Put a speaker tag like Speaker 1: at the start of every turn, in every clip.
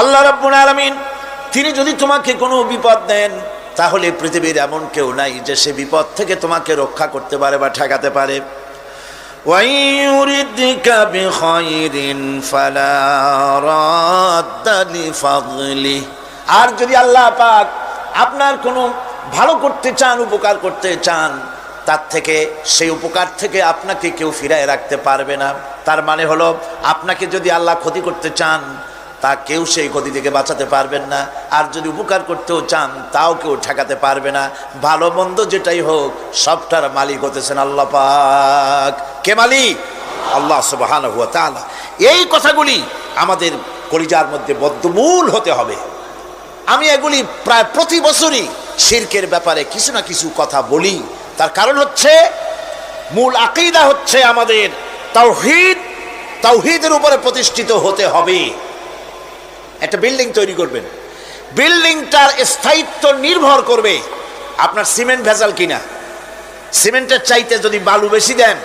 Speaker 1: আল্লাহ রাব্বুল আলামিন, তিনি যদি তোমাকে কোনো বিপদ দেন, তাহলে পৃথিবীর এমন কেউ নাই যে সে বিপদ থেকে তোমাকে রক্ষা করতে পারে বা ঠেকাতে পারে। আর যদি আল্লাহ পাক আপনার কোনো ভালো করতে চান, উপকার করতে চান, তার থেকে, সেই উপকার থেকে আপনাকে কেউ ফিরায় রাখতে পারবে না। তার মানে হলো, আপনাকে যদি আল্লাহ ক্ষতি করতে চান তা কেউ সেই ক্ষতি থেকে বাঁচাতে পারবেন না। আর যদি উপকার করতেও চান, তাও কেউ ঠেকাতে পারবে না। ভালো মন্দ যেটাই হোক, সবটার মালিক হতেছেন আল্লাহ পাক। কে মালিক? আল্লাহ সুবহান হুয়া তাআলা। এই কথাগুলি আমাদের কলিজার মধ্যে বদ্ধমূল হতে হবে। আমি এগুলি প্রায় প্রতি বছরই শিরকের ব্যাপারে কিছু না কিছু কথা বলি। তার কারণ হচ্ছে, মূল আকিদা হচ্ছে আমাদের তাওহিদ। তাওহিদের উপরে প্রতিষ্ঠিত হতে হবে। একটা বিল্ডিং তৈরি করবেন। বিল্ডিংটার স্থায়িত্ব নির্ভর করবে আপনার সিমেন্ট ভেজাল কিনা। সিমেন্টের চাইতে যদি বালু বেশি দেন,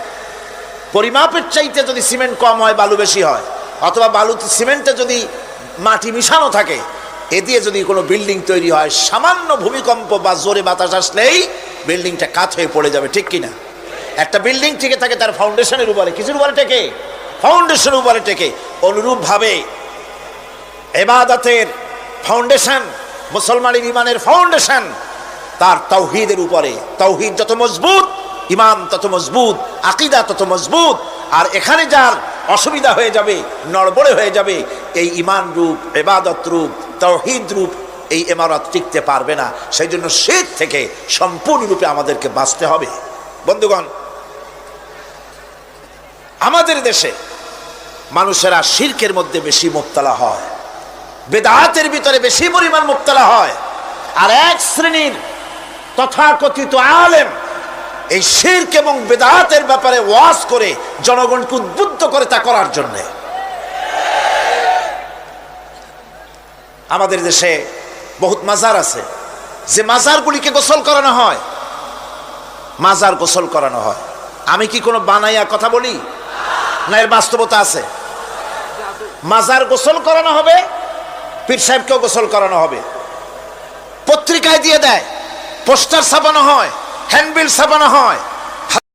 Speaker 1: পরিমাপের চাইতে যদি সিমেন্ট কম হয়, বালু বেশি হয়, অথবা বালু সিমেন্টে যদি মাটি মিশানো থাকে, এ দিয়ে যদি কোনো বিল্ডিং তৈরি হয়, সামান্য ভূমিকম্প বা জোরে বাতাস আসলেই বিল্ডিংটা কাত হয়ে পড়ে যাবে, ঠিক কিনা? একটা বিল্ডিং টিকে থাকে তার ফাউন্ডেশনের উপরে। কিছুর উপরে টেকে? ফাউন্ডেশনের উপরে টেকে। অনুরূপভাবে এবাদতের ফাউন্ডেশন মুসলমানের ইমানের ফাউন্ডেশন তার তৌহিদের উপরে। তৌহিদ যত মজবুত ইমান তত মজবুত, আকিদা তত মজবুত, আর এখানে যার অসুবিধা হয়ে যাবে, নড়বড়ে হয়ে যাবে, এই ইমান রূপ, এবাদত রূপ তৌহিদ রূপ এই ইমারত টিকতে পারবে না। সেই জন্য শীত থেকে সম্পূর্ণরূপে আমাদেরকে বাঁচতে হবে। বন্ধুগণ, আমাদের দেশে মানুষেরা শির্কের মধ্যে বেশি মোবতলা হয়। বেদাতের ভিতরে বেশি পরিমাণ মুক্তলা হয়। আর এক শ্রেণির তথাকথিত আলেম এই শির্ক এবং বেদাতের ব্যাপারে ওয়াজ করে জনগণকে উদ্বুদ্ধ করে তা করার জন্যে। আমাদের দেশে বহুত মাজার আছে। যে মাজারগুলিকে গোসল করানো হয়, মাজার গোসল করানো হয়। আমি কি কোনো বানাইয়া কথা বলি? না, এর বাস্তবতা আছে। মাজার গোসল করানো হবে পীর সাহেবকেও গোসল করানো হবে। পত্রিকায় দিয়ে দেয় পোস্টার ছাপানো হয় হ্যান্ডবিল ছাপানো হয়।